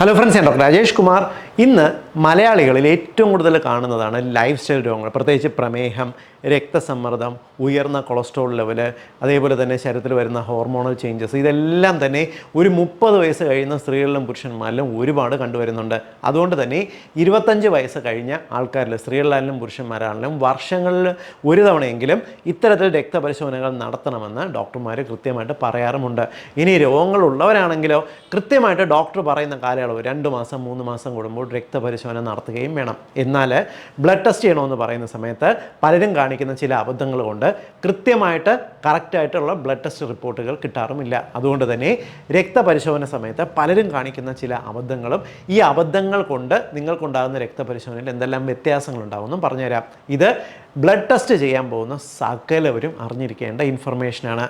Hello friends ഞാൻ doctor Rajesh Kumar ഇന്ന് മലയാളികളിൽ ഏറ്റവും കൂടുതൽ കാണുന്നതാണ് ലൈഫ് സ്റ്റൈൽ രോഗങ്ങൾ. പ്രത്യേകിച്ച് പ്രമേഹം രക്തസമ്മർദ്ദം ഉയർന്ന കൊളസ്ട്രോൾ ലെവൽ അതേപോലെ തന്നെ ശരീരത്തിൽ വരുന്ന ഹോർമോണൽ ചേഞ്ചസ് ഇതെല്ലാം തന്നെ ഒരു മുപ്പത് വയസ്സ് കഴിയുന്ന സ്ത്രീകളിലും പുരുഷന്മാരിലും ഒരുപാട് കണ്ടുവരുന്നുണ്ട്. അതുകൊണ്ട് തന്നെ ഇരുപത്തഞ്ച് വയസ്സ് കഴിഞ്ഞ ആൾക്കാരിൽ സ്ത്രീകളിലായാലും പുരുഷന്മാരാണെങ്കിലും വർഷങ്ങളിൽ ഒരു തവണയെങ്കിലും ഇത്തരത്തിൽ രക്തപരിശോധനകൾ നടത്തണമെന്ന് ഡോക്ടർമാർ കൃത്യമായിട്ട് പറയാറുമുണ്ട്. ഇനി രോഗങ്ങളുള്ളവരാണെങ്കിലോ കൃത്യമായിട്ട് ഡോക്ടർ പറയുന്ന കാലയളവ് രണ്ട് മാസം മൂന്ന് മാസം കൂടുമ്പോൾ രക്തപരിശോധന നടത്തുകയും വേണം. എന്നാൽ ബ്ലഡ് ടെസ്റ്റ് ചെയ്യണമെന്ന് പറയുന്ന സമയത്ത് പലരും കാണിക്കുന്ന ചില അബദ്ധങ്ങൾ കൊണ്ട് കൃത്യമായിട്ട് കറക്റ്റായിട്ടുള്ള ബ്ലഡ് ടെസ്റ്റ് റിപ്പോർട്ടുകൾ കിട്ടാറുമില്ല. അതുകൊണ്ട് തന്നെ രക്തപരിശോധന സമയത്ത് പലരും കാണിക്കുന്ന ചില അബദ്ധങ്ങളും ഈ അബദ്ധങ്ങൾ കൊണ്ട് നിങ്ങൾക്കുണ്ടാകുന്ന രക്തപരിശോധനയിൽ എന്തെല്ലാം വ്യത്യാസങ്ങൾ ഉണ്ടാകുമെന്നും പറഞ്ഞുതരാം. ഇത് ബ്ലഡ് ടെസ്റ്റ് ചെയ്യാൻ പോകുന്ന സകലവരും അറിഞ്ഞിരിക്കേണ്ട ഇൻഫർമേഷനാണ്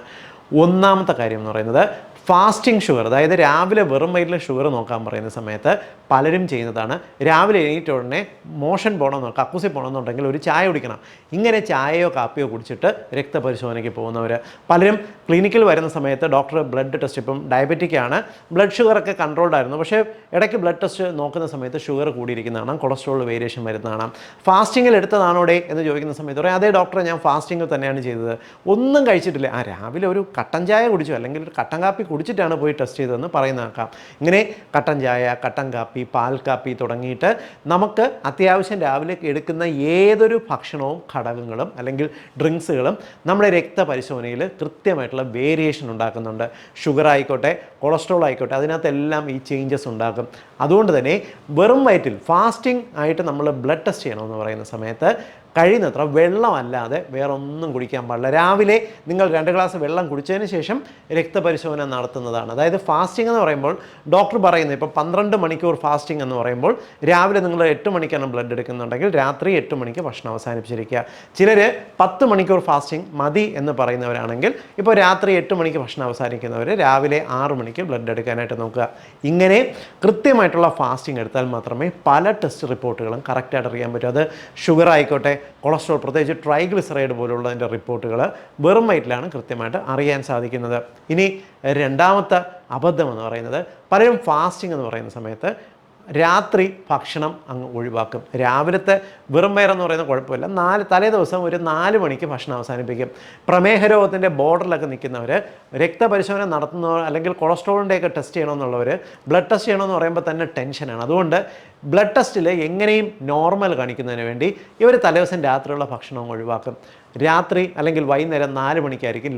ഒന്നാമത്തെ കാര്യം എന്ന് പറയുന്നത് ഫാസ്റ്റിംഗ് ഷുഗർ അതായത് രാവിലെ വെറും വയറ്റിലെ ഷുഗർ നോക്കാൻ പറയുന്ന സമയത്ത് പലരും ചെയ്യുന്നതാണ്. രാവിലെ എണീറ്റ ഉടനെ മോഷൻ പോകണമെന്നോ കക്കൂസി പോകണമെന്നുണ്ടെങ്കിൽ ഒരു ചായ കുടിക്കണം. ഇങ്ങനെ ചായയോ കാപ്പിയോ കുടിച്ചിട്ട് രക്തപരിശോധനയ്ക്ക് പോകുന്നവർ പലരും ക്ലിനിക്കിൽ വരുന്ന സമയത്ത് ഡോക്ടർ ബ്ലഡ് ടെസ്റ്റ് ഇപ്പം ഡയബറ്റിക് ആണ്. ബ്ലഡ് ഷുഗറൊക്കെ കൺട്രോൾഡ് ആയിരുന്നു. പക്ഷേ ഇടയ്ക്ക് ബ്ലഡ് ടെസ്റ്റ് നോക്കുന്ന സമയത്ത് ഷുഗർ കൂടിയിരിക്കുന്നതാണ് കൊളസ്ട്രോൾ വേരിയേഷൻ വരുന്നതാണ് ഫാസ്റ്റിങ്ങിൽ എടുത്തതാണോടെ എന്ന് ചോദിക്കുന്ന സമയത്ത് പറയും അതേ ഡോക്ടറെ ഞാൻ ഫാസ്റ്റിങ്ങിൽ തന്നെയാണ് ചെയ്തത്. ഒന്നും കഴിച്ചിട്ടില്ല. ആ രാവിലെ ഒരു കട്ടൻ ചായ കുടിച്ചു. അല്ലെങ്കിൽ ഒരു കട്ടൻ കാപ്പി കുടിച്ചിട്ടാണ് പോയി ടെസ്റ്റ് ചെയ്തതെന്ന് പറയുന്നതാക്കാം ഇങ്ങനെ കട്ടൻ ചായ കട്ടൻ കാപ്പി പാൽ കാപ്പി തുടങ്ങിയിട്ട് നമുക്ക് അത്യാവശ്യം രാവിലെ എടുക്കുന്ന ഏതൊരു ഭക്ഷണവും ഘടകങ്ങളും അല്ലെങ്കിൽ ഡ്രിങ്ക്സുകളും നമ്മുടെ രക്തപരിശോധനയിൽ കൃത്യമായിട്ടുള്ള വേരിയേഷൻ ഉണ്ടാക്കുന്നുണ്ട്. ഷുഗർ ആയിക്കോട്ടെ കൊളസ്ട്രോൾ ആയിക്കോട്ടെ അതിനകത്തെല്ലാം ഈ ചേഞ്ചസ് ഉണ്ടാക്കും അതുകൊണ്ട് തന്നെ വെറും വയറ്റിൽ ഫാസ്റ്റിംഗ് ആയിട്ട് നമ്മൾ ബ്ലഡ് ടെസ്റ്റ് ചെയ്യണമെന്ന് പറയുന്ന സമയത്ത് കഴിയുന്നത്ര വെള്ളമല്ലാതെ വേറെ ഒന്നും കുടിക്കാൻ പാടില്ല. രാവിലെ നിങ്ങൾ രണ്ട് ഗ്ലാസ് വെള്ളം കുടിച്ചതിന് ശേഷം രക്തപരിശോധന നടത്തുന്നതാണ്. അതായത് ഫാസ്റ്റിംഗ് എന്ന് പറയുമ്പോൾ ഡോക്ടർ പറയുന്നത് ഇപ്പോൾ പന്ത്രണ്ട് മണിക്കൂർ ഫാസ്റ്റിംഗ് എന്ന് പറയുമ്പോൾ രാവിലെ നിങ്ങൾ എട്ട് മണിക്കാണ് ബ്ലഡ് എടുക്കുന്നുണ്ടെങ്കിൽ രാത്രി എട്ട് മണിക്ക് ഭക്ഷണം അവസാനിപ്പിച്ചിരിക്കുക. ചിലർ പത്ത് മണിക്കൂർ ഫാസ്റ്റിംഗ് മതി എന്ന് പറയുന്നവരാണെങ്കിൽ ഇപ്പോൾ രാത്രി എട്ട് മണിക്ക് ഭക്ഷണം അവസാനിക്കുന്നവർ രാവിലെ ആറ് മണിക്ക് ബ്ലഡ് എടുക്കാനായിട്ട് നോക്കുക. ഇങ്ങനെ കൃത്യമായിട്ടുള്ള ഫാസ്റ്റിംഗ് എടുത്താൽ മാത്രമേ പല ടെസ്റ്റ് റിപ്പോർട്ടുകളും കറക്റ്റായിട്ട് അറിയാൻ പറ്റൂ. അത് ഷുഗർ ആയിക്കോട്ടെ കൊളസ്ട്രോൾ പ്രത്യേകിച്ച് ട്രൈഗ്ലിസറൈഡ് പോലുള്ളതിന്റെ റിപ്പോർട്ടുകൾ വെറും വയറ്റിലാണ് കൃത്യമായിട്ട് അറിയാൻ സാധിക്കുന്നത്. ഇനി രണ്ടാമത്തെ അബദ്ധം എന്ന് പറയുന്നത് പലരും ഫാസ്റ്റിംഗ് എന്ന് പറയുന്ന സമയത്ത് രാത്രി ഭക്ഷണം അങ്ങ് ഒഴിവാക്കും. രാവിലത്തെ വെറും വയറെന്ന് പറയുന്ന കുഴപ്പമില്ല. നാല് തലേ ദിവസം ഒരു നാല് മണിക്ക് ഭക്ഷണം അവസാനിപ്പിക്കും. പ്രമേഹ രോഗത്തിന്റെ ബോർഡറിലൊക്കെ നിൽക്കുന്നവർ രക്തപരിശോധന നടത്തുന്നവർ അല്ലെങ്കിൽ കൊളസ്ട്രോളിന്റെയൊക്കെ ടെസ്റ്റ് ചെയ്യണമെന്നുള്ളവർ ബ്ലഡ് ടെസ്റ്റ് ചെയ്യണമെന്ന് പറയുമ്പോൾ തന്നെ ടെൻഷനാണ് അതുകൊണ്ട് ബ്ലഡ് ടെസ്റ്റിൽ എങ്ങനെയും നോർമൽ കാണിക്കുന്നതിന് വേണ്ടി ഇവർ തലേദിവസം രാത്രിയുള്ള ഭക്ഷണം ഒഴിവാക്കും. രാത്രി അല്ലെങ്കിൽ വൈകുന്നേരം നാല് മണിക്കായിരിക്കും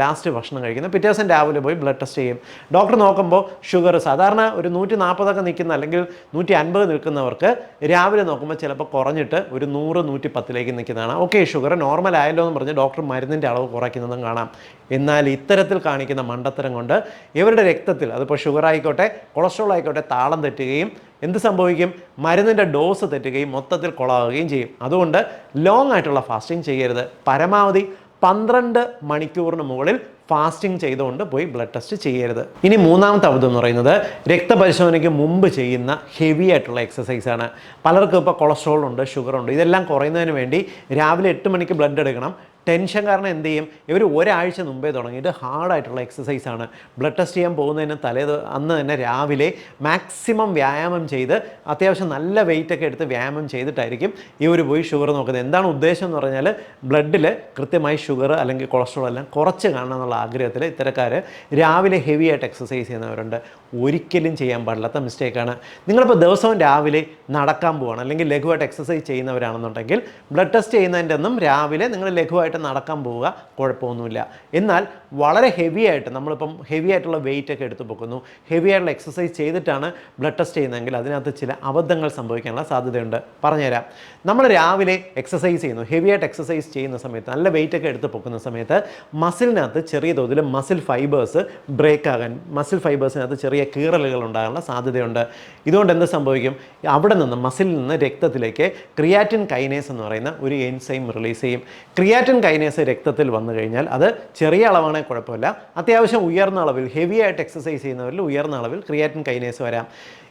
ലാസ്റ്റ് ഭക്ഷണം കഴിക്കുന്നത്. പിറ്റേ ദിവസം രാവിലെ പോയി ബ്ലഡ് ടെസ്റ്റ് ചെയ്യും. ഡോക്ടർ നോക്കുമ്പോൾ ഷുഗർ സാധാരണ ഒരു നൂറ്റി നാൽപ്പതൊക്കെ നിൽക്കുന്ന അല്ലെങ്കിൽ നൂറ്റി അൻപത് നിൽക്കുന്നവർക്ക് രാവിലെ നോക്കുമ്പോൾ ചിലപ്പോൾ കുറഞ്ഞിട്ട് ഒരു നൂറ് നൂറ്റി പത്തിലേക്ക് നിൽക്കുന്നതാണ്. ഓക്കെ ഷുഗർ നോർമൽ ആയല്ലോ എന്ന് പറഞ്ഞ് ഡോക്ടർ മരുന്നിന്റെ അളവ് കുറയ്ക്കുന്നതും കാണാം. എന്നാൽ ഇത്തരത്തിൽ കാണിക്കുന്ന മണ്ടത്തരം കൊണ്ട് ഇവരുടെ രക്തത്തിൽ അതിപ്പോൾ ഷുഗർ ആയിക്കോട്ടെ കൊളസ്ട്രോൾ ആയിക്കോട്ടെ താളം തെറ്റുകയും എന്ത് സംഭവിക്കും? മരുന്നിന്റെ ഡോസ് തെറ്റുകയും മൊത്തത്തിൽ കൊളാവുകയും ചെയ്യും. അതുകൊണ്ട് ലോങ് ആയിട്ടുള്ള ഫാസ്റ്റിംഗ് ചെയ്യരുത്. പരമാവധി പന്ത്രണ്ട് മണിക്കൂറിന് മുകളിൽ ഫാസ്റ്റിംഗ് ചെയ്തുകൊണ്ട് പോയി ബ്ലഡ് ടെസ്റ്റ് ചെയ്യരുത്. ഇനി മൂന്നാമത്തെ അബദ്ധം എന്ന് പറയുന്നത് രക്തപരിശോധനയ്ക്ക് മുമ്പ് ചെയ്യുന്ന ഹെവി ആയിട്ടുള്ള എക്സസൈസ് ആണ്. പലർക്കും ഇപ്പോൾ കൊളസ്ട്രോൾ ഉണ്ട് ഷുഗർ ഉണ്ട് ഇതെല്ലാം കുറയുന്നതിന് വേണ്ടി രാവിലെ എട്ട് മണിക്ക് ബ്ലഡ് എടുക്കണം. ടെൻഷൻ കാരണം എന്ത് ചെയ്യും? ഇവർ ഒരാഴ്ച മുമ്പേ തുടങ്ങിയിട്ട് ഹാർഡായിട്ടുള്ള എക്സസൈസ് ആണ്. ബ്ലഡ് ടെസ്റ്റ് ചെയ്യാൻ പോകുന്നതിന് തലേ അന്ന് തന്നെ രാവിലെ മാക്സിമം വ്യായാമം ചെയ്ത് അത്യാവശ്യം നല്ല വെയിറ്റൊക്കെ എടുത്ത് വ്യായാമം ചെയ്തിട്ടായിരിക്കും ഇവർ പോയി ഷുഗർ നോക്കുന്നത്. എന്താണ് ഉദ്ദേശം എന്ന് പറഞ്ഞാൽ ബ്ലഡിൽ കൃത്യമായി ഷുഗർ അല്ലെങ്കിൽ കൊളസ്ട്രോൾ എല്ലാം കുറച്ച് കാണണം എന്നുള്ള ആഗ്രഹത്തിൽ ഇത്തരക്കാർ രാവിലെ ഹെവി ആയിട്ട് എക്സസൈസ് ചെയ്യുന്നവരുണ്ട്. ഒരിക്കലും ചെയ്യാൻ പാടില്ലാത്ത മിസ്റ്റേക്കാണ് നിങ്ങളിപ്പോൾ ദിവസവും രാവിലെ നടക്കാൻ പോവാണ് അല്ലെങ്കിൽ ലഘുവായിട്ട് എക്സസൈസ് ചെയ്യുന്നവരാണെന്നുണ്ടെങ്കിൽ ബ്ലഡ് ടെസ്റ്റ് ചെയ്യുന്നതിന്റെ ഒന്നും രാവിലെ നിങ്ങൾ ലഘുവായിട്ട് നടക്കാൻ പോവുക കുഴപ്പമൊന്നുമില്ല. എന്നാൽ വളരെ ഹെവി ആയിട്ട് നമ്മളിപ്പം ഹെവി ആയിട്ടുള്ള വെയിറ്റ് ഒക്കെ എടുത്തു പൊക്കുന്നു. ഹെവി ആയിട്ടുള്ള എക്സസൈസ് ചെയ്തിട്ടാണ് ബ്ലഡ് ടെസ്റ്റ് ചെയ്യുന്നതെങ്കിൽ അതിനകത്ത് ചില അബദ്ധങ്ങൾ സംഭവിക്കാനുള്ള സാധ്യതയുണ്ട്. പറഞ്ഞുതരാം. നമ്മൾ രാവിലെ എക്സസൈസ് ചെയ്യുന്നു. ഹെവി ആയിട്ട് എക്സസൈസ് ചെയ്യുന്ന സമയത്ത് നല്ല വെയിറ്റ് ഒക്കെ എടുത്ത് പൊക്കുന്ന സമയത്ത് മസിലിനകത്ത് ചെറിയ തോതിൽ മസിൽ ഫൈബേഴ്സ് ബ്രേക്ക് ആകാൻ മസിൽ ഫൈബേഴ്സിനകത്ത് ചെറിയ കീറലുകൾ ഉണ്ടാകാനുള്ള സാധ്യതയുണ്ട്. ഇതുകൊണ്ട് എന്ത് സംഭവിക്കും? അവിടെ നിന്ന് മസിലിൽ നിന്ന് രക്തത്തിലേക്ക് ക്രിയാറ്റിൻ കൈനേസ് എന്ന് പറയുന്ന ഒരു എൻസൈം റിലീസ് ചെയ്യും. ക്രിയാറ്റിൻ കൈനേസ് രക്തത്തിൽ വന്നു കഴിഞ്ഞാൽ അത് ചെറിയ അളവാണെങ്കിൽ കുഴപ്പമില്ല. അത്യാവശ്യം ഉയർന്ന അളവിൽ ഹെവി ആയിട്ട് എക്സസൈസ് ചെയ്യുന്നവരിൽ ഉയർന്ന അളവിൽ ക്രിയാറ്റിൻ കൈനേസ് വരാം.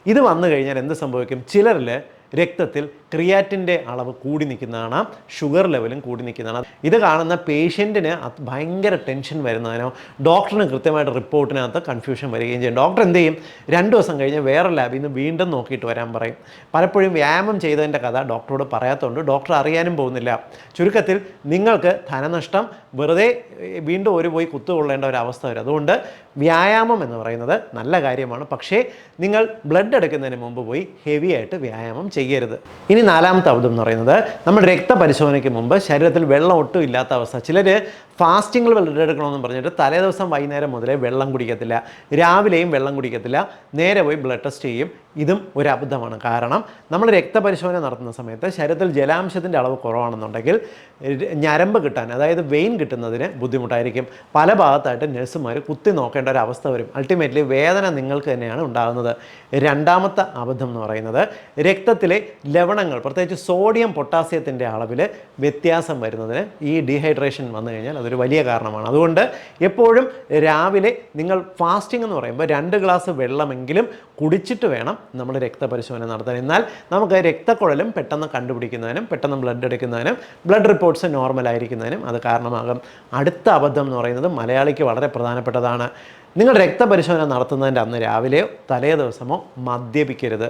ഇത് വന്നു കഴിഞ്ഞാൽ എന്ത് സംഭവിക്കും? ചിലരിൽ രക്തത്തിൽ ക്രിയാറ്റിന്റെ അളവ് കൂടി നിൽക്കുന്നതാണ് ഷുഗർ ലെവലും കൂടി നിൽക്കുന്നതാണ്. ഇത് കാണുന്ന പേഷ്യന്റിന് ഭയങ്കര ടെൻഷൻ വരുന്നതിനോ ഡോക്ടറിന് കൃത്യമായിട്ട് റിപ്പോർട്ടിനകത്ത് കൺഫ്യൂഷൻ വരികയും ചെയ്യും. ഡോക്ടർ എന്ത് ചെയ്യും? രണ്ട് ദിവസം കഴിഞ്ഞ് വേറെ ലാബിൽ നിന്ന് വീണ്ടും നോക്കിയിട്ട് വരാൻ പറയും. പലപ്പോഴും വ്യായാമം ചെയ്തതിന്റെ കഥ ഡോക്ടറോട് പറയാത്തതുകൊണ്ട് ഡോക്ടർ അറിയാനും പോകുന്നില്ല. ചുരുക്കത്തിൽ നിങ്ങൾക്ക് ധനനഷ്ടം വെറുതെ വീണ്ടും ഒരു പോയി കുത്തുകൊള്ളേണ്ട ഒരു അവസ്ഥ വരും. അതുകൊണ്ട് വ്യായാമം എന്ന് പറയുന്നത് നല്ല കാര്യമാണ്. പക്ഷേ നിങ്ങൾ ബ്ലഡ് എടുക്കുന്നതിന് മുമ്പ് പോയി ഹെവി ആയിട്ട് വ്യായാമം ചെയ്യരുത്. ഇനി നാലാമത്തെ അബദ്ധം എന്ന് പറയുന്നത് നമ്മൾ രക്തപരിശോധനയ്ക്ക് മുമ്പ് ശരീരത്തിൽ വെള്ളം ഒട്ടും ഇല്ലാത്ത അവസ്ഥ. ചിലർ ഫാസ്റ്റിങ്ങിൽ ബ്ലഡ് എടുക്കണമെന്ന് പറഞ്ഞിട്ട് തലേ ദിവസം വൈകുന്നേരം മുതലേ വെള്ളം കുടിക്കത്തില്ല. രാവിലെയും വെള്ളം കുടിക്കത്തില്ല. നേരെ പോയി ബ്ലഡ് ടെസ്റ്റ് ചെയ്യും. ഇതും ഒരു അബദ്ധമാണ്. കാരണം നമ്മൾ രക്തപരിശോധന നടത്തുന്ന സമയത്ത് ശരീരത്തിൽ ജലാംശത്തിന്റെ അളവ് കുറവാണെന്നുണ്ടെങ്കിൽ ഞരമ്പ് കിട്ടാൻ അതായത് വെയിൻ കിട്ടുന്നതിന് ബുദ്ധിമുട്ടായിരിക്കും. പല ഭാഗത്തായിട്ട് നഴ്സുമാർ കുത്തി നോക്കേണ്ട ഒരു അവസ്ഥ വരും. അൾട്ടിമേറ്റ്ലി വേദന നിങ്ങൾക്ക് തന്നെയാണ് ഉണ്ടാകുന്നത്. രണ്ടാമത്തെ അബദ്ധം എന്ന് പറയുന്നത് രക്തത്തിലെ ലവണങ്ങൾ പ്രത്യേകിച്ച് സോഡിയം പൊട്ടാസ്യത്തിന്റെ അളവിൽ വ്യത്യാസം വരുന്നതിന് ഈ ഡീഹൈഡ്രേഷൻ വന്നു കഴിഞ്ഞാൽ അതൊരു വലിയ കാരണമാണ്. അതുകൊണ്ട് എപ്പോഴും രാവിലെ നിങ്ങൾ ഫാസ്റ്റിംഗ് എന്ന് പറയുമ്പോൾ രണ്ട് ഗ്ലാസ് വെള്ളമെങ്കിലും കുടിച്ചിട്ട് വേണം നമ്മൾ രക്തപരിശോധന നടത്താൻ. എന്നാൽ നമുക്ക് രക്തക്കുഴലും പെട്ടെന്ന് കണ്ടുപിടിക്കുന്നതിനും പെട്ടെന്ന് ബ്ലഡ് എടുക്കുന്നതിനും ബ്ലഡ് റിപ്പോർട്ട്സ് നോർമൽ ആയിരിക്കുന്നതിനും അത് കാരണമാകും. അടുത്ത അബദ്ധം എന്ന് പറയുന്നത് മലയാളിക്ക് വളരെ പ്രധാനപ്പെട്ടതാണ്. നിങ്ങൾ രക്തപരിശോധന നടത്തുന്നതിന്റെ അന്ന് രാവിലെയോ തലേ ദിവസമോ മദ്യപിക്കരുത്.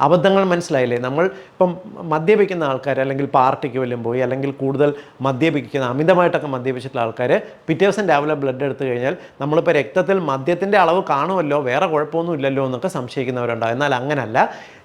അബദ്ധങ്ങൾ മനസ്സിലായില്ലേ? നമ്മൾ ഇപ്പം മദ്യപിക്കുന്ന ആൾക്കാർ അല്ലെങ്കിൽ പാർട്ടിക്ക് വല്ലതും പോയി അല്ലെങ്കിൽ കൂടുതൽ മദ്യപിക്കുന്ന അമിതമായിട്ടൊക്കെ മദ്യപിച്ചിട്ടുള്ള ആൾക്കാർ പിറ്റേ ദിവസം രാവിലെ ബ്ലഡ് എടുത്തു കഴിഞ്ഞാൽ നമ്മളിപ്പോൾ രക്തത്തിൽ മദ്യത്തിന്റെ അളവ് കാണുമല്ലോ വേറെ കുഴപ്പമൊന്നും ഇല്ലല്ലോ എന്നൊക്കെ സംശയിക്കുന്നവരുണ്ടാവും. എന്നാൽ അങ്ങനല്ല.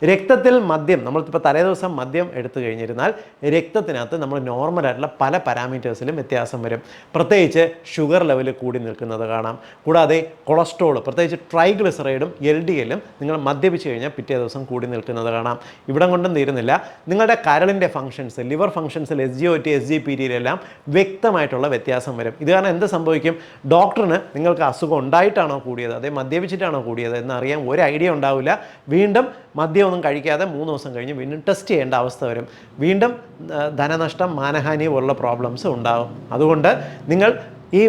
രക്തത്തിൽ മദ്യം നമ്മളിപ്പോൾ തലേ ദിവസം മദ്യം എടുത്തു കഴിഞ്ഞിരുന്നാൽ രക്തത്തിനകത്ത് നമ്മൾ നോർമലായിട്ടുള്ള പല പാരാമീറ്റേഴ്സിലും വ്യത്യാസം വരും. പ്രത്യേകിച്ച് ഷുഗർ ലെവൽ കൂടി നിൽക്കുന്നത് കാണാം. കൂടാതെ കൊളസ്ട്രോൾ പ്രത്യേകിച്ച് ട്രൈഗ്ലിസറൈഡും എൽ ഡി എല്ലും നിങ്ങൾ മദ്യപിച്ച് കഴിഞ്ഞാൽ പിറ്റേ ദിവസം കൂടി നിൽക്കുന്നത് കാണാം. ഇവിടം കൊണ്ടും തീരുന്നില്ല. നിങ്ങളുടെ കരളിന്റെ functions liver ഫങ്ഷൻസിൽ S G O T S G P ടിയിലെല്ലാം വ്യക്തമായിട്ടുള്ള വ്യത്യാസം വരും. ഇത് കാരണം എന്ത് സംഭവിക്കും? ഡോക്ടറിന് നിങ്ങൾക്ക് അസുഖം ഉണ്ടായിട്ടാണോ കൂടിയത്? അതേ മദ്യപിച്ചിട്ടാണോ കൂടിയത്? എന്നറിയാൻ ഒരു ഐഡിയ ഉണ്ടാവില്ല. വീണ്ടും മദ്യമൊന്നും കഴിക്കാതെ മൂന്ന് ദിവസം കഴിഞ്ഞ് വീണ്ടും ടെസ്റ്റ് ചെയ്യേണ്ട അവസ്ഥ വരും. വീണ്ടും ധനനഷ്ടം മാനഹാനി പോലുള്ള പ്രോബ്ലംസ് ഉണ്ടാകും അതുകൊണ്ട് നിങ്ങൾ ഈ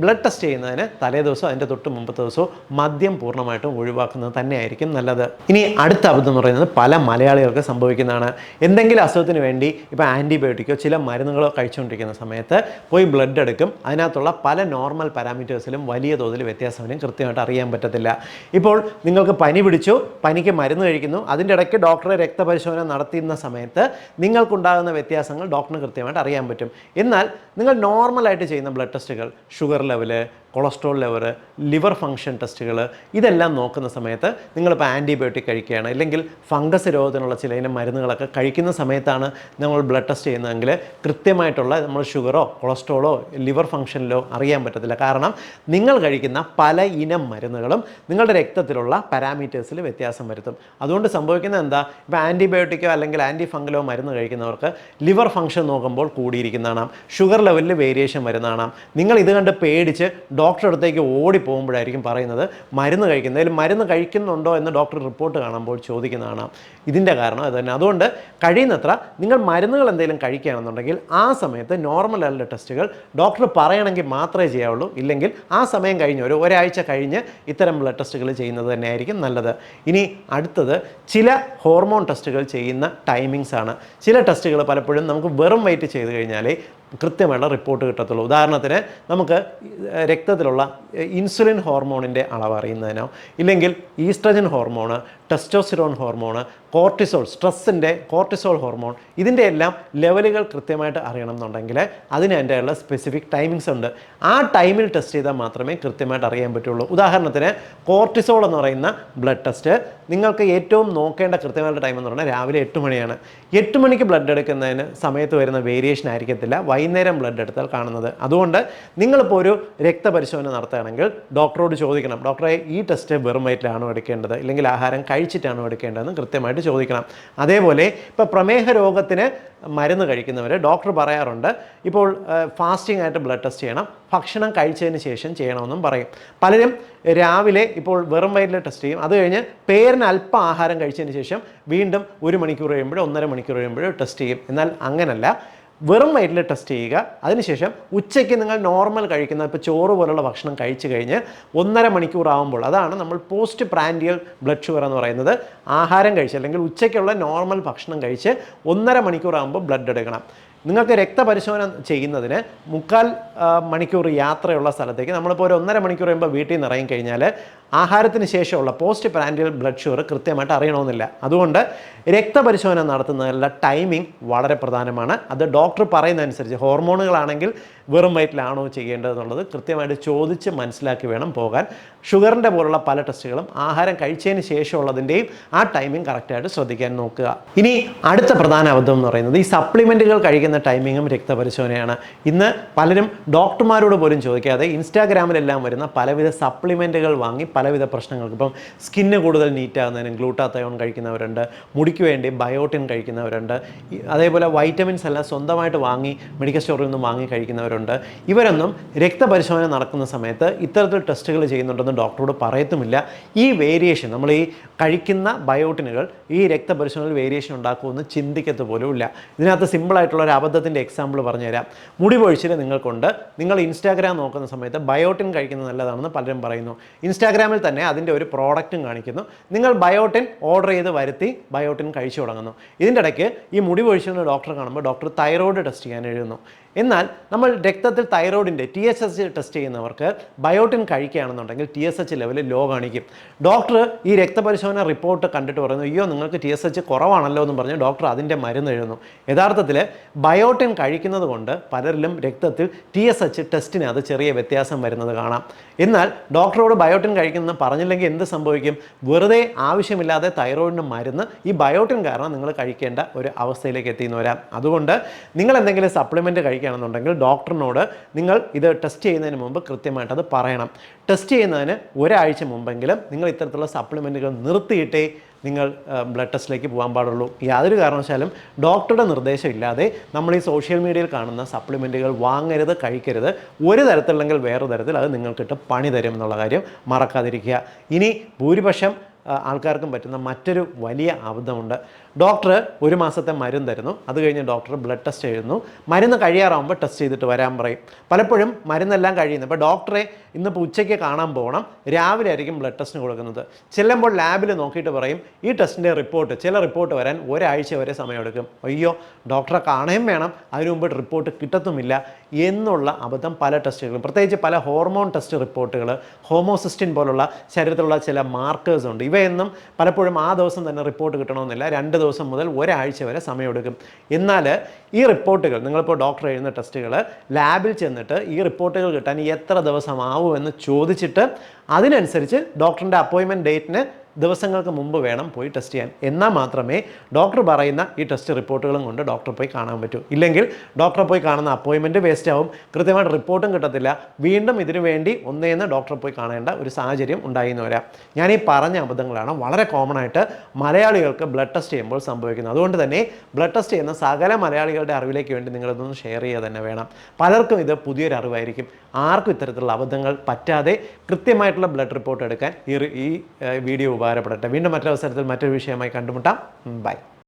ബ്ലഡ് ടെസ്റ്റ് ചെയ്യുന്നതിന് തലേ ദിവസം അതിന്റെ തൊട്ട് മുമ്പത്തെ ദിവസവും മദ്യം പൂർണമായിട്ടും ഒഴിവാക്കുന്നത് തന്നെയായിരിക്കും നല്ലത്. ഇനി അടുത്ത അബദ്ധം എന്ന് പറയുന്നത് പല മലയാളികൾക്ക് സംഭവിക്കുന്നതാണ്. എന്തെങ്കിലും അസുഖത്തിന് വേണ്ടി ഇപ്പോൾ ആന്റിബയോട്ടിക്കോ ചില മരുന്നുകളോ കഴിച്ചുകൊണ്ടിരിക്കുന്ന സമയത്ത് പോയി ബ്ലഡ് എടുക്കും. അതിനകത്തുള്ള പല നോർമൽ പാരാമീറ്റേഴ്സിലും വലിയ തോതിൽ വ്യത്യാസം കൃത്യമായിട്ട് അറിയാൻ പറ്റത്തില്ല. ഇപ്പോൾ നിങ്ങൾക്ക് പനി പിടിച്ചു പനിക്ക് മരുന്ന് കഴിക്കുന്നു അതിന്റെ ഇടയ്ക്ക് ഡോക്ടറെ രക്തപരിശോധന നടത്തുന്ന സമയത്ത് നിങ്ങൾക്കുണ്ടാകുന്ന വ്യത്യാസങ്ങൾ ഡോക്ടറിന് കൃത്യമായിട്ട് അറിയാൻ പറ്റും. എന്നാൽ നിങ്ങൾ നോർമലായിട്ട് ചെയ്യുന്ന ബ്ലഡ് ടെസ്റ്റുകൾ sugar level cholesterol level liver function ടെസ്റ്റുകൾ ഇതെല്ലാം നോക്കുന്ന സമയത്ത് നിങ്ങളിപ്പോൾ ആന്റിബയോട്ടിക് കഴിക്കുകയാണ്. അല്ലെങ്കിൽ ഫംഗസ് രോഗത്തിനുള്ള ചില ഇനം മരുന്നുകളൊക്കെ കഴിക്കുന്ന സമയത്താണ് നമ്മൾ ബ്ലഡ് ടെസ്റ്റ് ചെയ്യുന്നതെങ്കിൽ കൃത്യമായിട്ടുള്ള നമ്മൾ ഷുഗറോ കൊളസ്ട്രോളോ ലിവർ ഫങ്ഷനിലോ അറിയാൻ പറ്റത്തില്ല. കാരണം നിങ്ങൾ കഴിക്കുന്ന പല ഇനം മരുന്നുകളും നിങ്ങളുടെ രക്തത്തിലുള്ള പാരാമീറ്റേഴ്സിൽ വ്യത്യാസം വരുത്തും. അതുകൊണ്ട് സംഭവിക്കുന്നത് എന്താ? ഇപ്പോൾ ആന്റിബയോട്ടിക്കോ അല്ലെങ്കിൽ ആന്റി ഫംഗലോ മരുന്ന് കഴിക്കുന്നവർക്ക് ലിവർ ഫങ്ഷൻ നോക്കുമ്പോൾ കൂടിയിരിക്കുന്നതാണ്. ഷുഗർ ലെവലിൽ വേരിയേഷൻ വരുന്നതാണ്. നിങ്ങൾ ഇത് കണ്ട് പേടിച്ച് ഡോക്ടറുടെ അടുത്തേക്ക് ഓടി പോകുമ്പോഴായിരിക്കും പറയുന്നത് മരുന്ന് കഴിക്കുന്നതിൽ മരുന്ന് കഴിക്കുന്നുണ്ടോ എന്ന് ഡോക്ടർ റിപ്പോർട്ട് കാണുമ്പോൾ ചോദിക്കുന്നതാണ് ഇതിന്റെ കാരണം അത് തന്നെ അതുകൊണ്ട് കഴിയുന്നത്ര നിങ്ങൾ മരുന്നുകൾ എന്തെങ്കിലും കഴിക്കുകയാണെന്നുണ്ടെങ്കിൽ ആ സമയത്ത് നോർമൽ അല്ല ടെസ്റ്റുകൾ ഡോക്ടർ പറയണമെങ്കിൽ മാത്രമേ ചെയ്യാവുള്ളൂ. ഇല്ലെങ്കിൽ ആ സമയം കഴിഞ്ഞ് ഒരു ഒരാഴ്ച കഴിഞ്ഞ് ഇത്തരം ബ്ലഡ് ടെസ്റ്റുകൾ ചെയ്യുന്നത് തന്നെയായിരിക്കും നല്ലത്. ഇനി അടുത്തത് ചില ഹോർമോൺ ടെസ്റ്റുകൾ ചെയ്യുന്ന ടൈമിങ്സ് ആണ്. ചില ടെസ്റ്റുകൾ പലപ്പോഴും നമുക്ക് വെറും വെയിറ്റ് ചെയ്ത് കഴിഞ്ഞാലേ കൃത്യമായിട്ടുള്ള റിപ്പോർട്ട് കിട്ടത്തുള്ളൂ. ഉദാഹരണത്തിന് നമുക്ക് രക്തത്തിലുള്ള ഇൻസുലിൻ ഹോർമോണിന്റെ അളവ് അറിയുന്നതിനോ ഇല്ലെങ്കിൽ oestrogen hormone testosterone hormone cortisol സ്ട്രെസ്സിന്റെ കോർട്ടിസോൾ ഹോർമോൺ ഇതിന്റെ എല്ലാം ലെവലുകൾ കൃത്യമായിട്ട് അറിയണം എന്നുണ്ടെങ്കിൽ അതിന് ഉള്ള സ്പെസിഫിക് ടൈമിങ്സ് ഉണ്ട്. ആ ടൈമിൽ ടെസ്റ്റ് ചെയ്താൽ മാത്രമേ കൃത്യമായിട്ട് അറിയാൻ പറ്റുള്ളൂ. ഉദാഹരണത്തിന് കോർട്ടിസോൾ എന്ന് പറയുന്ന ബ്ലഡ് ടെസ്റ്റ് നിങ്ങൾക്ക് ഏറ്റവും നോക്കേണ്ട കൃത്യമായിട്ട് ടൈം എന്ന് പറഞ്ഞാൽ രാവിലെ എട്ട് മണിയാണ്. എട്ട് മണിക്ക് ബ്ലഡ് എടുക്കുന്നതിന് സമയത്ത് വരുന്ന വേരിയേഷൻ ആയിരിക്കത്തില്ല. വൈകുന്നേരം ബ്ലഡ് എടുത്താൽ കാണുന്നത്. അതുകൊണ്ട് നിങ്ങളിപ്പോൾ ഒരു രക്തപരിശോധന നടത്തുകയാണെങ്കിൽ ഡോക്ടറോട് ചോദിക്കണം. ഡോക്ടറെ ഈ ടെസ്റ്റ് വെറും വയറ്റിലാണോ എടുക്കേണ്ടത്? ഇല്ലെങ്കിൽ ആഹാരം കഴിച്ചിട്ടാണോ എടുക്കേണ്ടതെന്ന് കൃത്യമായിട്ട് ചോദിക്കണം. അതേപോലെ ഇപ്പോൾ പ്രമേഹ രോഗത്തിന് മരുന്ന് കഴിക്കുന്നവർ ഡോക്ടർ പറയാറുണ്ട് ഇപ്പോൾ ഫാസ്റ്റിംഗ് ആയിട്ട് ബ്ലഡ് ടെസ്റ്റ് ചെയ്യണം ഭക്ഷണം കഴിച്ചതിന് ശേഷം ചെയ്യണമെന്നും പറയും. പലരും രാവിലെ ഇപ്പോൾ വെറും വയറ്റിൽ ടെസ്റ്റ് ചെയ്യും. അത് കഴിഞ്ഞ് പേരിന് അല്പം ആഹാരം കഴിച്ചതിന് ശേഷം വീണ്ടും ഒരു മണിക്കൂർ കഴിയുമ്പോഴോ ഒന്നര മണിക്കൂർ കഴിയുമ്പോഴോ ടെസ്റ്റ് ചെയ്യും. എന്നാൽ അങ്ങനല്ല. വെറും വയറ്റിൽ ടെസ്റ്റ് ചെയ്യുക. അതിനുശേഷം ഉച്ചയ്ക്ക് നിങ്ങൾ നോർമൽ കഴിക്കുന്ന ഇപ്പോൾ ചോറ് പോലുള്ള ഭക്ഷണം കഴിച്ചു കഴിഞ്ഞ് ഒന്നര മണിക്കൂർ ആകുമ്പോൾ അതാണ് നമ്മൾ പോസ്റ്റ് പ്രാൻഡിയൽ ബ്ലഡ് ഷുഗർ എന്ന് പറയുന്നത്. ആഹാരം കഴിച്ച് അല്ലെങ്കിൽ ഉച്ചയ്ക്കുള്ള നോർമൽ ഭക്ഷണം കഴിച്ച് ഒന്നര മണിക്കൂർ ആകുമ്പോൾ ബ്ലഡ് എടുക്കണം. നിങ്ങൾക്ക് രക്തപരിശോധന ചെയ്യുന്നതിന് മുക്കാൽ മണിക്കൂർ യാത്രയുള്ള സ്ഥലത്തേക്ക്. നമ്മളിപ്പോൾ ഒരു ഒന്നര മണിക്കൂർ കഴിയുമ്പോൾ വീട്ടിൽ നിന്ന് ഇറങ്ങി കഴിഞ്ഞാൽ ആഹാരത്തിന് ശേഷമുള്ള പോസ്റ്റ് പ്രാൻഡിയൽ ബ്ലഡ് ഷുഗർ കൃത്യമായിട്ട് അറിയണമെന്നില്ല. അതുകൊണ്ട് രക്തപരിശോധന നടത്തുന്നതിനുള്ള ടൈമിംഗ് വളരെ പ്രധാനമാണ്. അത് ഡോക്ടർ പറയുന്ന അനുസരിച്ച് ഹോർമോണുകളാണെങ്കിൽ വെറും വയറ്റിലാണോ ചെയ്യേണ്ടതെന്നുള്ളത് കൃത്യമായിട്ട് ചോദിച്ച് മനസ്സിലാക്കി വേണം പോകാൻ. ഷുഗറിന്റെ പോലുള്ള പല ടെസ്റ്റുകളും ആഹാരം കഴിച്ചതിന് ശേഷമുള്ളതിന്റെയും ആ ടൈമിംഗ് കറക്റ്റായിട്ട് ശ്രദ്ധിക്കാൻ നോക്കുക. ഇനി അടുത്ത പ്രധാന അബദ്ധം എന്ന് പറയുന്നത് ഈ സപ്ലിമെന്റുകൾ കഴിക്കുന്ന ടൈമിങ്ങും രക്തപരിശോധനയാണ്. ഇന്ന് പലരും ഡോക്ടർമാരോട് പോലും ചോദിക്കാതെ ഇൻസ്റ്റാഗ്രാമിലെല്ലാം വരുന്ന പലവിധ സപ്ലിമെന്റുകൾ വാങ്ങി പലവിധ പ്രശ്നങ്ങൾക്ക്. ഇപ്പം സ്കിന്ന് കൂടുതൽ നീറ്റാകുന്നതിനും ഗ്ലൂട്ടാത്തയോൺ കഴിക്കുന്നവരുണ്ട് മുടിക്ക് വേണ്ടി ബയോട്ടിൻ കഴിക്കുന്നവരുണ്ട് അതേപോലെ വൈറ്റമിൻസ് എല്ലാം സ്വന്തമായിട്ട് വാങ്ങി മെഡിക്കൽ സ്റ്റോറിൽ നിന്ന് വാങ്ങി കഴിക്കുന്നവരുണ്ട്. ഇവരൊന്നും രക്തപരിശോധന നടക്കുന്ന സമയത്ത് ഇത്തരത്തിൽ ടെസ്റ്റുകൾ ചെയ്യുന്നുണ്ടെന്ന് ഡോക്ടറോട് പറയത്തുമില്ല. ഈ വേരിയേഷൻ നമ്മൾ ഈ കഴിക്കുന്ന ബയോട്ടിനുകൾ ഈ രക്തപരിശോധനയിൽ വേരിയേഷൻ ഉണ്ടാക്കുമെന്ന് ചിന്തിക്കത്ത് പോലും ഇല്ല ഇതിനകത്ത് സിമ്പിളായിട്ടുള്ള ഒരു അബദ്ധത്തിന്റെ എക്സാമ്പിൾ പറഞ്ഞുതരാം. മുടി പൊഴിച്ചിൽ നിങ്ങൾക്കുണ്ട്. നിങ്ങൾ ഇൻസ്റ്റാഗ്രാം നോക്കുന്ന സമയത്ത് ബയോട്ടിൻ കഴിക്കുന്നത് നല്ലതാണെന്ന് പലരും പറയുന്നു. ഇൻസ്റ്റാഗ്രാമിൽ തന്നെ അതിന്റെ ഒരു പ്രോഡക്റ്റും കാണിക്കുന്നു. നിങ്ങൾ ബയോട്ടിൻ ഓർഡർ ചെയ്ത് വരുത്തി ബയോട്ടിൻ കഴിച്ചു തുടങ്ങുന്നു. ഇതിന്റെ ഇടയ്ക്ക് ഈ മുടി പൊഴിച്ചിരുന്ന ഡോക്ടർ കാണുമ്പോൾ ഡോക്ടർ തൈറോയ്ഡ് ടെസ്റ്റ് ചെയ്യാൻ എഴുതുന്നു. എന്നാൽ നമ്മൾ രക്തത്തിൽ തൈറോയിഡിന്റെ ടി എസ് എച്ച് ടെസ്റ്റ് ചെയ്യുന്നവർക്ക് biotin കഴിക്കുകയാണെന്നുണ്ടെങ്കിൽ T S H level low കാണിക്കും. ഡോക്ടർ ഈ രക്തപരിശോധന റിപ്പോർട്ട് കണ്ടിട്ട് പറയുന്നു അയ്യോ നിങ്ങൾക്ക് ടി എസ് എച്ച് കുറവാണല്ലോ എന്ന് പറഞ്ഞ് ഡോക്ടർ അതിന്റെ മരുന്ന് എഴുതുന്നു. യഥാർത്ഥത്തിൽ ബയോട്ടിൻ കഴിക്കുന്നത് കൊണ്ട് പലരിലും രക്തത്തിൽ ടി എസ് എച്ച് ടെസ്റ്റിന് അത് ചെറിയ വ്യത്യാസം വരുന്നത് കാണാം. എന്നാൽ ഡോക്ടറോട് ബയോട്ടിൻ കഴിക്കുന്ന പറഞ്ഞില്ലെങ്കിൽ എന്ത് സംഭവിക്കും? വെറുതെ ആവശ്യമില്ലാതെ തൈറോയിഡിന് മരുന്ന് ഈ ബയോട്ടിൻ കാരണം നിങ്ങൾ കഴിക്കേണ്ട ഒരു അവസ്ഥയിലേക്ക് എത്തിയെന്ന് വരാം. അതുകൊണ്ട് നിങ്ങൾ എന്തെങ്കിലും സപ്ലിമെന്റ് കഴിക്കുകയാണെന്നുണ്ടെങ്കിൽ ഡോക്ടറിനോട് നിങ്ങൾ ഇത് ടെസ്റ്റ് ചെയ്യുന്നതിന് മുമ്പ് കൃത്യമായിട്ട് അത് പറയണം. ടെസ്റ്റ് ചെയ്യുന്നതിന് ഒരാഴ്ച മുമ്പെങ്കിലും നിങ്ങൾ ഇത്തരത്തിലുള്ള സപ്ലിമെന്റുകൾ നിർത്തിയിട്ടേ നിങ്ങൾ ബ്ലഡ് ടെസ്റ്റിലേക്ക് പോകാൻ പാടുള്ളൂ. യാതൊരു കാരണവശാലും ഡോക്ടറുടെ നിർദ്ദേശം ഇല്ലാതെ നമ്മൾ ഈ സോഷ്യൽ മീഡിയയിൽ കാണുന്ന സപ്ലിമെന്റുകൾ വാങ്ങരുത് കഴിക്കരുത്. ഒരു തരത്തിലല്ലെങ്കിൽ വേറെ തരത്തിൽ അത് നിങ്ങൾക്കിട്ട് പണി തരും എന്നുള്ള കാര്യം മറക്കാതിരിക്കുക. ഇനി ഭൂരിപക്ഷം ആൾക്കാർക്കും പറ്റുന്ന മറ്റൊരു വലിയ അബദ്ധമുണ്ട് ഡോക്ടർ ഒരു മാസത്തെ മരുന്ന് തരുന്നു. അത് കഴിഞ്ഞ് ഡോക്ടർ ബ്ലഡ് ടെസ്റ്റ് ചെയ്യുന്നു മരുന്ന് കഴിയാറാകുമ്പോൾ ടെസ്റ്റ് ചെയ്തിട്ട് വരാൻ പറയും. പലപ്പോഴും മരുന്നെല്ലാം കഴിയുന്നു. ഇപ്പോൾ ഡോക്ടറെ ഇന്നിപ്പോൾ ഉച്ചയ്ക്ക് കാണാൻ പോകണം രാവിലെ ആയിരിക്കും ബ്ലഡ് ടെസ്റ്റിന് കൊടുക്കുന്നത്. ചെല്ലുമ്പോൾ ലാബിൽ നോക്കിയിട്ട് പറയും ഈ ടെസ്റ്റിന്റെ റിപ്പോർട്ട് ചില റിപ്പോർട്ട് വരാൻ ഒരാഴ്ച വരെ സമയമെടുക്കും. അയ്യോ ഡോക്ടറെ കാണുകയും വേണം. അതിനു മുമ്പ് റിപ്പോർട്ട് കിട്ടത്തുമില്ല. എന്നുള്ള അബദ്ധം പല ടെസ്റ്റുകളും പ്രത്യേകിച്ച് പല ഹോർമോൺ ടെസ്റ്റ് റിപ്പോർട്ടുകൾ ഹോമോസിസ്റ്റിൻ പോലുള്ള ശരീരത്തിലുള്ള ചില മാർക്കേഴ്സ് ഉണ്ട്. ഇവയൊന്നും പലപ്പോഴും ആ ദിവസം തന്നെ റിപ്പോർട്ട് കിട്ടണമെന്നില്ല. രണ്ട് ദിവസം മുതൽ ഒരാഴ്ച വരെ സമയമെടുക്കും. എന്നാൽ ഈ റിപ്പോർട്ടുകൾ നിങ്ങളിപ്പോൾ ഡോക്ടർ എഴുതുന്ന ടെസ്റ്റുകൾ ലാബിൽ ചെന്നിട്ട് ഈ റിപ്പോർട്ടുകൾ കിട്ടാൻ എത്ര ദിവസമാവുമെന്ന് ചോദിച്ചിട്ട് അതിനനുസരിച്ച് ഡോക്ടറിന്റെ അപ്പോയിൻമെന്റ് ഡേറ്റിന് ദിവസങ്ങൾക്ക് മുമ്പ് വേണം പോയി ടെസ്റ്റ് ചെയ്യാൻ. എന്നാൽ മാത്രമേ ഡോക്ടർ പറയുന്ന ഈ ടെസ്റ്റ് റിപ്പോർട്ടുകളും കൊണ്ട് ഡോക്ടറെ പോയി കാണാൻ പറ്റൂ. ഇല്ലെങ്കിൽ ഡോക്ടറെ പോയി കാണുന്ന അപ്പോയിൻമെന്റ് വേസ്റ്റ് ആവും. കൃത്യമായിട്ട് റിപ്പോർട്ടും കിട്ടത്തില്ല. വീണ്ടും ഇതിനു വേണ്ടി ഒന്നേന്ന് ഡോക്ടറെ പോയി കാണേണ്ട ഒരു സാഹചര്യം ഉണ്ടായിരുന്നു വരാം. ഞാൻ ഈ പറഞ്ഞ അബദ്ധങ്ങളാണ് വളരെ കോമൺ ആയിട്ട് മലയാളികൾക്ക് ബ്ലഡ് ടെസ്റ്റ് ചെയ്യുമ്പോൾ സംഭവിക്കുന്നത്. അതുകൊണ്ട് തന്നെ ബ്ലഡ് ടെസ്റ്റ് ചെയ്യുന്ന സകല മലയാളികളുടെ അറിവിലേക്ക് വേണ്ടി നിങ്ങളിതൊന്ന് ഷെയർ ചെയ്യുക തന്നെ വേണം. പലർക്കും ഇത് പുതിയൊരു അറിവായിരിക്കും. ആർക്കും ഇത്തരത്തിലുള്ള അബദ്ധങ്ങൾ പറ്റാതെ കൃത്യമായിട്ടുള്ള ബ്ലഡ് റിപ്പോർട്ട് എടുക്കാൻ ഈ ഈ വീഡിയോ ഉപകാരപ്പെടട്ടെ. വീണ്ടും മറ്റൊരവസരത്തിൽ മറ്റൊരു വിഷയമായി കണ്ടുമുട്ടാം. ബൈ.